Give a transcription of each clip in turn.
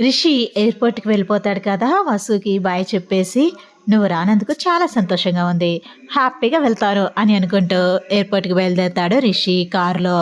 రిషి ఎయిర్పోర్ట్కి వెళ్ళిపోతాడు కదా వసుకి బాయ్ చెప్పేసి నువ్వు రానందుకు చాలా సంతోషంగా ఉంది. హ్యాపీగా వెళ్తారు అని అనుకుంటూ ఎయిర్పోర్ట్కి బయలుదేరుతాడు రిషి కారులో.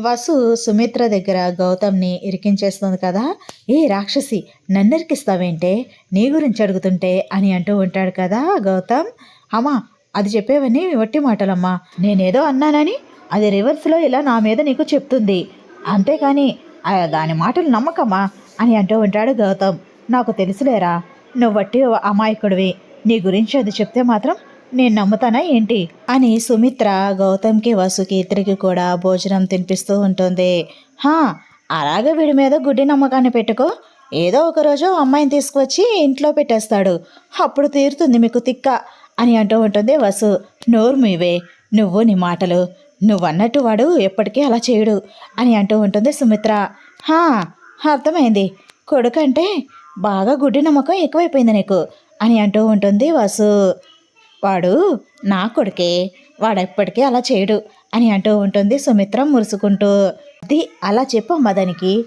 వసు సుమిత్ర దగ్గర గౌతమ్ని ఇరికించేస్తుంది కదా ఏ రాక్షసి నన్ను ఇరికిస్తావేంటే నీ గురించి అడుగుతుంటే అని అంటూ ఉంటాడు కదా గౌతమ్. అమ్మా అది చెప్పేవన్నీ వట్టి మాటలమ్మా. నేనేదో అన్నానని అది రివర్స్లో ఇలా నా మీద నీకు చెప్తుంది. అంతేకాని దాని మాటలు నమ్మకమ్మా. అని అంటూ ఉంటాడు గౌతమ్. నాకు తెలుసులేరా నువ్వట్టి అమాయకుడివి. నీ గురించి అది చెప్తే మాత్రం నేను నమ్ముతానా ఏంటి? అని సుమిత్ర గౌతమ్కి వసుకి ఇద్దరికి కూడా భోజనం తినిపిస్తూ ఉంటుంది. హా అలాగే వీడి మీద గుడ్డి నమ్మకాన్ని పెట్టుకో. ఏదో ఒక రోజు అమ్మాయిని తీసుకువచ్చి ఇంట్లో పెట్టేస్తాడు. అప్పుడు తీరుతుంది మీకు తిక్క అని అంటూ ఉంటుంది వసు. నోరు మీవే నువ్వు నీ మాటలు. నువ్వన్నట్టు వాడు ఎప్పటికీ అలా చేయడు అని అంటూ ఉంటుంది సుమిత్ర. హా అర్థమైంది. కొడుకంటే బాగా గుడ్డి నమ్మకం ఎక్కువైపోయింది నీకు అని అంటూ ఉంటుంది వాసు. వాడు నా కొడుకే వాడు ఎప్పటికీ అలా చేయడు అని అంటూ ఉంటుంది సుమిత్ర మురుసుకుంటూ. అది అలా చెప్పమ్మా దానికి.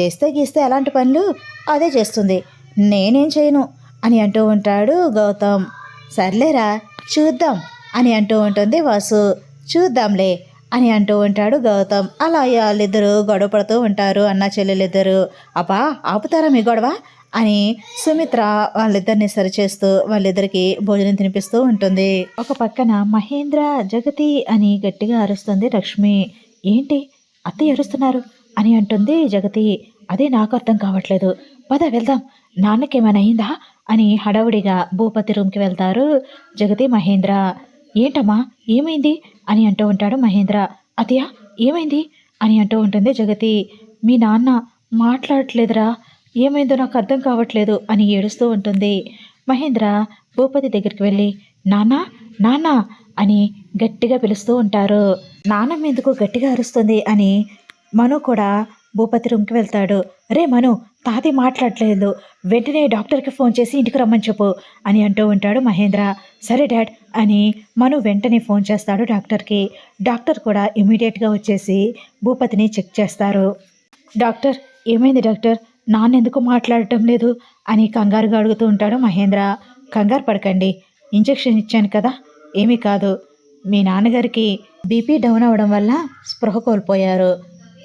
చేస్తే గీస్తే ఎలాంటి పనులు? అదే చేస్తుంది. నేనేం చేయను అని అంటూ ఉంటాడు గౌతమ్. సర్లేరా చూద్దాం అని అంటూ ఉంటుంది వాసు. చూద్దాంలే అని అంటూ ఉంటాడు గౌతమ్. అలా వాళ్ళిద్దరూ గొడవ పడుతూ ఉంటారు. అన్న చెల్లెలిద్దరూ అబ్బా ఆపుతారా మీ గొడవ? అని సుమిత్ర వాళ్ళిద్దరిని సరిచేస్తూ వాళ్ళిద్దరికి భోజనం తినిపిస్తూ ఉంటుంది. ఒక పక్కన మహేంద్ర జగతి అని గట్టిగా అరుస్తుంది లక్ష్మి. ఏంటి? అత్తయ్య అరుస్తున్నారు? అని అంటుంది జగతి. అదే నాకు అర్థం కావట్లేదు. పద వెళ్దాం. నాన్నకేమైనా అయిందా? అని హడావుడిగా భూపతి రూమ్కి వెళ్తారు జగతి మహేంద్ర. ఏంటమ్మా? ఏమైంది? అని అంటూ ఉంటాడు మహేంద్ర. అతయ్య ఏమైంది? అని అంటూ ఉంటుంది జగతి. మీ నాన్న మాట్లాడట్లేదురా. ఏమైందో నాకు అర్థం కావట్లేదు అని ఏడుస్తూ ఉంటుంది. మహేంద్ర భూపతి దగ్గరికి వెళ్ళి నాన్న నాన్న అని గట్టిగా పిలుస్తూ ఉంటారు. నాన్నమ్మ ఎందుకు గట్టిగా అరుస్తుంది అని మను కూడా భూపతి రూమ్కి వెళ్తాడు. రే మను తాతి మాట్లాడలేదు వెంటనే డాక్టర్కి ఫోన్ చేసి ఇంటికి రమ్మని చెప్పు అని అంటూ ఉంటాడు మహేంద్ర. సరే డాడ్ అని మను వెంటనే ఫోన్ చేస్తాడు డాక్టర్కి. డాక్టర్ కూడా ఇమీడియట్గా వచ్చేసి భూపతిని చెక్ చేస్తారు. డాక్టర్ ఏమైంది డాక్టర్? నాన్నెందుకు మాట్లాడటం లేదు? అని కంగారుగా అడుగుతూ ఉంటాడు మహేంద్ర. కంగారు పడకండి ఇంజెక్షన్ ఇచ్చాను కదా ఏమీ కాదు. మీ నాన్నగారికి బీపీ డౌన్ అవ్వడం వల్ల స్పృహ కోల్పోయారు.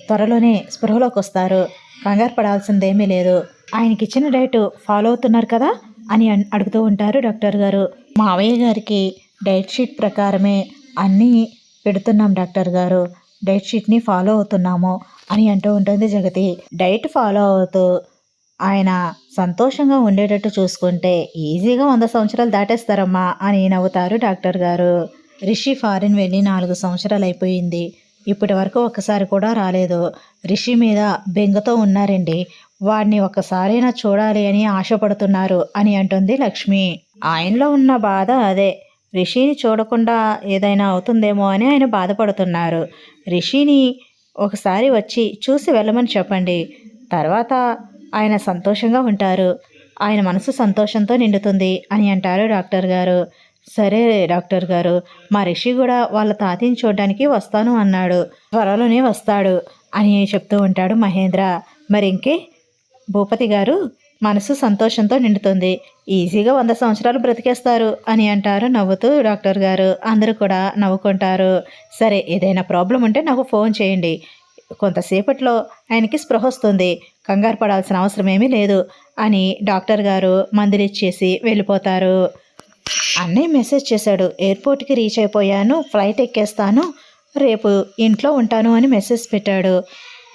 త్వరలోనే స్పృహలోకి వస్తారు. కంగారు పడాల్సిందేమీ లేదు. ఆయనకి ఇచ్చిన డైట్ ఫాలో అవుతున్నారు కదా అని అడుగుతూ ఉంటారు డాక్టర్ గారు. మావయ్య గారికి డైట్ షీట్ ప్రకారమే అన్నీ పెడుతున్నాం డాక్టర్ గారు. డైట్ షీట్ని ఫాలో అవుతున్నాము అని అంటూ ఉంటుంది జగతి. డైట్ ఫాలో అవుతూ ఆయన సంతోషంగా ఉండేటట్టు చూసుకుంటే ఈజీగా వంద సంవత్సరాలు దాటేస్తారమ్మా అని నవ్వుతారు డాక్టర్ గారు. రిషి ఫారిన్ వెళ్ళి నాలుగు సంవత్సరాలు అయిపోయింది. ఇప్పటి వరకు ఒక్కసారి కూడా రాలేదు. రిషి మీద బెంగతో ఉన్నారండి. వాడిని ఒక్కసారైనా చూడాలి అని ఆశపడుతున్నారు అని అంటుంది లక్ష్మి. ఆయనలో ఉన్న బాధ అదే. రిషిని చూడకుండా ఏదైనా అవుతుందేమో అని ఆయన బాధపడుతున్నారు. రిషిని ఒకసారి వచ్చి చూసి వెళ్ళమని చెప్పండి. తర్వాత ఆయన సంతోషంగా ఉంటారు. ఆయన మనసు సంతోషంతో నిండుతుంది అని అంటారు డాక్టర్ గారు. సరే డాక్టర్ గారు మా రిషి కూడా వాళ్ళ తాతని చూడడానికి వస్తాను అన్నాడు. త్వరలోనే వస్తాడు అని చెప్తూ ఉంటాడు మహేంద్ర. మరి ఇంకే భూపతి గారు మనసు సంతోషంతో నిండుతుంది. ఈజీగా వంద సంవత్సరాలు బ్రతికేస్తారు అని అంటారు నవ్వుతూ డాక్టర్ గారు. అందరూ కూడా నవ్వుకుంటారు. సరే ఏదైనా ప్రాబ్లం ఉంటే నాకు ఫోన్ చేయండి. కొంతసేపట్లో ఆయనకి స్పృహ వస్తుంది. కంగారు పడాల్సిన అవసరం ఏమీ లేదు అని డాక్టర్ గారు మందులిచ్చేసి వెళ్ళిపోతారు. అన్నయ్య మెసేజ్ చేశాడు ఎయిర్పోర్ట్కి రీచ్ అయిపోయాను ఫ్లైట్ ఎక్కేస్తాను రేపు ఇంట్లో ఉంటాను అని మెసేజ్ పెట్టాడు.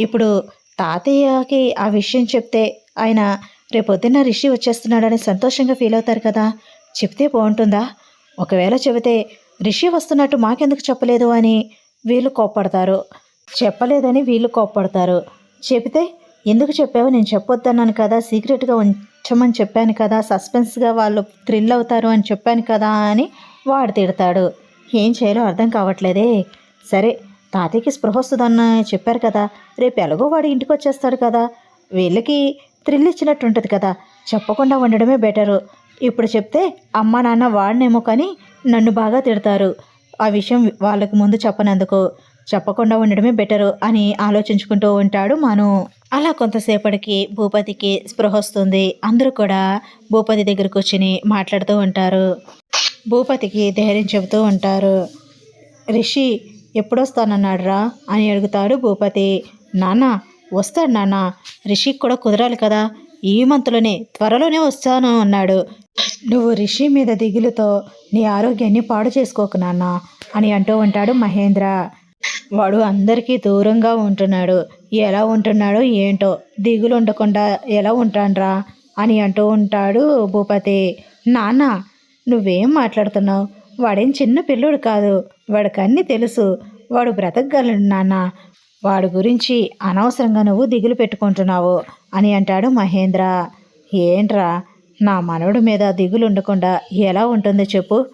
ఇప్పుడు తాతయ్యకి ఆ విషయం చెప్తే ఆయన రేపొద్దున్న రిషి వచ్చేస్తున్నాడని సంతోషంగా ఫీల్ అవుతారు కదా చెప్తే బాగుంటుందా? ఒకవేళ చెబితే రిషి వస్తున్నట్టు మాకెందుకు చెప్పలేదు అని వీళ్ళు కోప్పడతారు. చెప్పలేదని వీళ్ళు కోప్పడతారు. చెబితే ఎందుకు చెప్పావు? నేను చెప్పొద్దన్నాను కదా సీక్రెట్గా ఉంచమని చెప్పాను కదా సస్పెన్స్గా వాళ్ళు థ్రిల్ అవుతారు అని చెప్పాను కదా అని వాడు తిడతాడు. ఏం చేయాలో అర్థం కావట్లేదే. సరే తాతయ్యకి స్పృహ వస్తుందన్న చెప్పారు కదా రేపు ఎలాగో వాడు ఇంటికి వచ్చేస్తాడు కదా. వీళ్ళకి థ్రిల్ ఇచ్చినట్టు ఉంటుంది కదా చెప్పకుండా ఉండడమే బెటరు. ఇప్పుడు చెప్తే అమ్మ నాన్న వాడినేమో కానీ నన్ను బాగా తిడతారు. ఆ విషయం వాళ్ళకి ముందు చెప్పనందుకు. చెప్పకుండా ఉండడమే బెటరు అని ఆలోచించుకుంటూ ఉంటాడు మను. అలా కొంతసేపటికి భూపతికి స్పృహ వస్తుంది. అందరూ కూడా భూపతి దగ్గర కూర్చుని మాట్లాడుతూ ఉంటారు. భూపతికి ధైర్యం చెబుతూ ఉంటారు. రిషి ఎప్పుడొస్తానన్నాడు రా అని అడుగుతాడు భూపతి. నాన్న వస్తాడు నాన్న. రిషికి కూడా కుదరాలి కదా. ఈ మంత్లోనే త్వరలోనే వస్తాను అన్నాడు. నువ్వు రిషి మీద దిగులుతో నీ ఆరోగ్యాన్ని పాడు చేసుకోకు నాన్న అని అంటూ ఉంటాడు మహేంద్ర. వాడు అందరికీ దూరంగా ఉంటున్నాడు. ఎలా ఉంటున్నాడో ఏంటో? దిగులు ఉండకుండా ఎలా ఉంటాన్రా? అని అంటూ ఉంటాడు భూపతి. నాన్న నువ్వేం మాట్లాడుతున్నావు? వాడేం చిన్న పిల్లోడు కాదు. వాడికన్నీ తెలుసు. వాడు బ్రతకగలడు నాన్న. వాడి గురించి అనవసరంగా నువ్వు దిగులు పెట్టుకుంటున్నావు అని అంటాడు మహేంద్ర. ఏంట్రా? నా మనవడి మీద దిగులు ఉండకుండా ఎలా ఉంటుందో చెప్పు.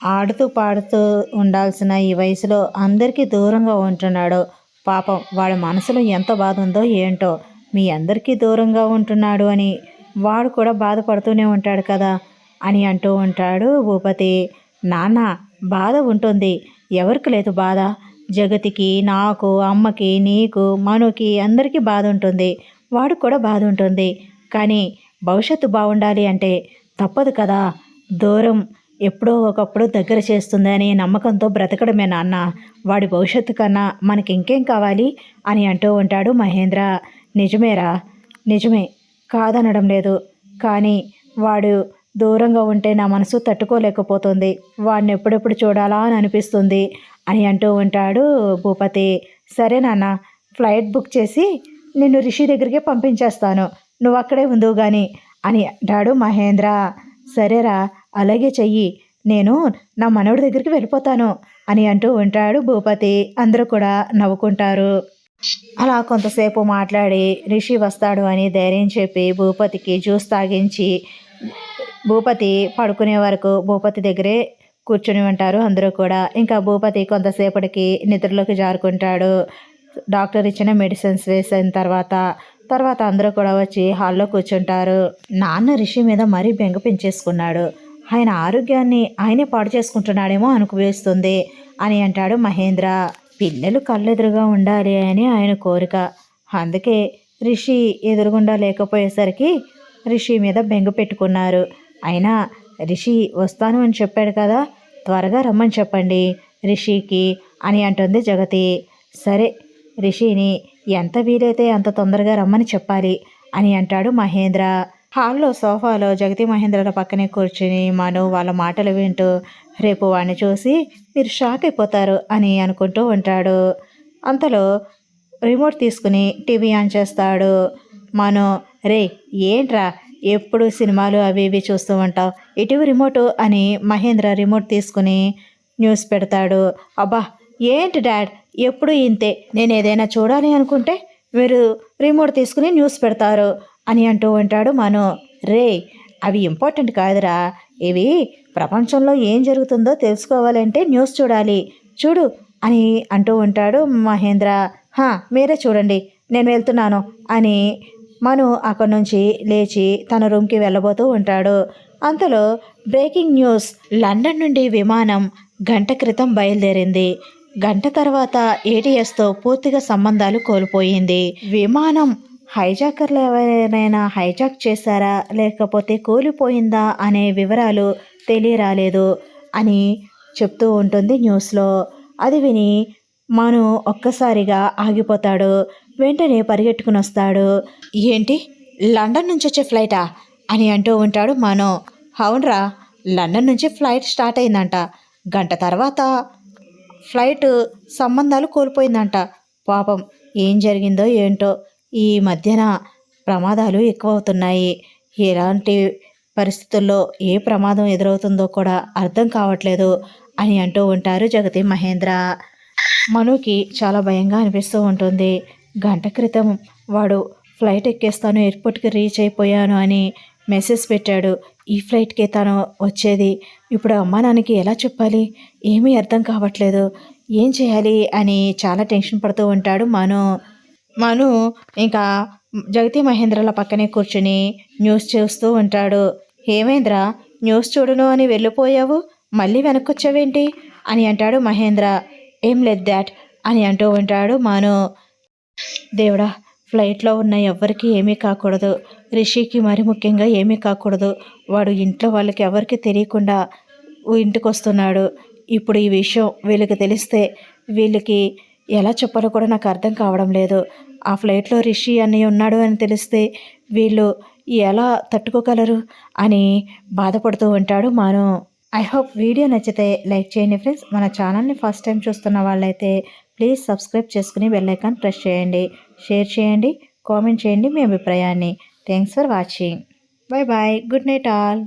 ఆడుతూ పాడుతూ ఉండాల్సిన ఈ వయసులో అందరికీ దూరంగా ఉంటున్నాడు. పాపం వాడి మనసులో ఎంత బాధ ఉందో ఏంటో మీ అందరికీ దూరంగా ఉంటున్నాడు అని వాడు కూడా బాధపడుతూనే ఉంటాడు కదా అని అంటూ ఉంటాడు భూపతి. నాన్న బాధ ఉంటుంది. ఎవరికి లేదు బాధ. జగతికి నాకు అమ్మకి నీకు మనుకి అందరికీ బాధ ఉంటుంది. వాడు కూడా బాధ ఉంటుంది. కానీ భవిష్యత్తు బాగుండాలి అంటే తప్పదు కదా. దూరం ఎప్పుడో ఒకప్పుడు దగ్గర చేస్తుందని నమ్మకంతో బ్రతకడమే నాన్న. వాడి భవిష్యత్తు కన్నా మనకి ఇంకేం కావాలి అని అంటూ ఉంటాడు మహేంద్ర. నిజమేరా? నిజమే. కాదనడం లేదు. కానీ వాడు దూరంగా ఉంటే నా మనసు తట్టుకోలేకపోతుంది. వాడిని ఎప్పుడెప్పుడు చూడాలా అని అనిపిస్తుంది అని అంటూ ఉంటాడు భూపతి. సరే నాన్న ఫ్లైట్ బుక్ చేసి నిన్ను రిషి దగ్గరికి పంపించేస్తాను. నువ్వు అక్కడే ఉందువు కానీ అని అంటాడు మహేంద్ర. సరేరా అలాగే చెయ్యి. నేను నా మనవడి దగ్గరికి వెళ్ళిపోతాను అని అంటూ ఉంటాడు భూపతి. అందరూ కూడా నవ్వుకుంటారు. అలా కొంతసేపు మాట్లాడి రిషి వస్తాడు అని ధైర్యం చెప్పి భూపతికి జ్యూస్ తాగించి భూపతి పడుకునే వరకు భూపతి దగ్గరే కూర్చుని ఉంటారు అందరూ కూడా. ఇంకా భూపతి కొంతసేపటికి నిద్రలోకి జారుకుంటాడు. డాక్టర్ ఇచ్చిన మెడిసిన్స్ వేసిన తర్వాత తర్వాత అందరూ కూడా వచ్చి హాల్లో కూర్చుంటారు. నాన్న రిషి మీద మరీ బెంగ పెంచేసుకున్నాడు. ఆయన ఆరోగ్యాన్ని ఆయనే పాడు చేసుకుంటున్నాడేమో అనుకువేస్తుంది అని అంటాడు మహేంద్ర. పిల్లలు కళ్ళెదురుగా ఉండాలి అని ఆయన కోరిక. అందుకే రిషి ఎదురుగుండా లేకపోయేసరికి రిషి మీద బెంగ పెట్టుకున్నారు. అయినా రిషి వస్తాను అని చెప్పాడు కదా త్వరగా రమ్మని చెప్పండి రిషికి అని అంటుంది జగతి. సరే రిషిని ఎంత వీలైతే అంత తొందరగా రమ్మని చెప్పాలి అని అంటాడు మహేంద్ర. హాల్లో సోఫాలో జగతి మహేంద్రల పక్కనే కూర్చుని మను వాళ్ళ మాటలు వింటూ రేపు వాడిని చూసి మీరు షాక్ అయిపోతారు అని అనుకుంటూ ఉంటాడు. అంతలో రిమోట్ తీసుకుని టీవీ ఆన్ చేస్తాడు. మను రే ఏంట్రా? ఎప్పుడు సినిమాలు అవి ఇవి చూస్తూ ఉంటావు? ఇటీవల రిమోట్ అని మహేంద్ర రిమోట్ తీసుకుని న్యూస్ పెడతాడు. అబ్బా ఏంటి డాడ్? ఎప్పుడు ఇంతే? నేను ఏదైనా చూడాలి అనుకుంటే మీరు రిమోట్ తీసుకుని న్యూస్ పెడతారు. అని అంటూ ఉంటాడు మను. రే అవి ఇంపార్టెంట్ కాదురా. ఇవి ప్రపంచంలో ఏం జరుగుతుందో తెలుసుకోవాలంటే న్యూస్ చూడాలి. చూడు అని అంటూ ఉంటాడు మహేంద్ర. హా మీరే చూడండి. నేను వెళ్తున్నాను అని మను అక్కడి నుంచి లేచి తన రూమ్కి వెళ్ళబోతూ ఉంటాడు. అంతలో బ్రేకింగ్ న్యూస్. లండన్ నుండి విమానం గంట క్రితం బయలుదేరింది. గంట తర్వాత ఏటీఎస్తో పూర్తిగా సంబంధాలు కోల్పోయింది. విమానం హైజాకర్లు ఎవరైనా హైజాక్ చేశారా? లేకపోతే కూలిపోయిందా? అనే వివరాలు తెలియరాలేదు అని చెప్తూ ఉంటుంది న్యూస్లో. అది విని మను ఒక్కసారిగా ఆగిపోతాడు. వెంటనే పరిగెట్టుకుని వస్తాడు. ఏంటి? లండన్ నుంచి వచ్చే ఫ్లైటా? అని అంటూ ఉంటాడు మను. అవునరా లండన్ నుంచి ఫ్లైట్ స్టార్ట్ అయిందంట. గంట తర్వాత ఫ్లైట్ సంబంధాలు కోల్పోయిందంట. పాపం ఏం జరిగిందో ఏంటో ఈ మధ్యన ప్రమాదాలు ఎక్కువ అవుతున్నాయి ఎలాంటి పరిస్థితుల్లో ఏ ప్రమాదం ఎదురవుతుందో కూడా అర్థం కావట్లేదు అని అంటూ ఉంటారు జగతి మహేంద్ర. మనుకి చాలా భయంగా అనిపిస్తూ ఉంటుంది. గంట క్రితం వాడు ఫ్లైట్ ఎక్కేస్తాను ఎయిర్పోర్ట్కి రీచ్ అయిపోయాను అని మెసేజ్ పెట్టాడు. ఈ ఫ్లైట్కే తను వచ్చేది. ఇప్పుడు అమ్మా నాన్నకి ఎలా చెప్పాలి? ఏమీ అర్థం కావట్లేదు. ఏం చేయాలి? అని చాలా టెన్షన్ పడుతూ ఉంటాడు మను. మను ఇంకా జగతి మహేంద్రల పక్కనే కూర్చుని న్యూస్ చూస్తూ ఉంటాడు. హేమేంద్ర న్యూస్ చూడను అని వెళ్ళిపోయావు? మళ్ళీ వెనక్కొచ్చావేంటి? అని అంటాడు మహేంద్ర. ఏం లేదు దాట్ అని అంటూ ఉంటాడు మాను. దేవుడా ఫ్లైట్లో ఉన్న ఎవ్వరికి ఏమీ కాకూడదు. రిషికి మరి ముఖ్యంగా ఏమీ కాకూడదు. వాడు ఇంట్లో వాళ్ళకి ఎవరికి తెలియకుండా ఇంటికి వస్తున్నాడు ఇప్పుడు ఈ విషయం వీళ్ళకి తెలిస్తే వీళ్ళకి ఎలా చెప్పాలో కూడా నాకు అర్థం కావడం లేదు. ఆ ఫ్లైట్లో రిషి అని ఉన్నాడు అని తెలిస్తే వీళ్ళు ఎలా తట్టుకోగలరు అని బాధపడుతూ ఉంటాడు మాను. ఐ హోప్ వీడియో నచ్చితే లైక్ చేయండి ఫ్రెండ్స్. మన ఛానల్ని ఫస్ట్ టైం చూస్తున్న వాళ్ళైతే ప్లీజ్ సబ్స్క్రైబ్ చేసుకుని బెల్లైకాన్ ప్రెస్ చేయండి. షేర్ చేయండి. కామెంట్ చేయండి మీ అభిప్రాయాన్ని. Thanks for watching bye bye good night all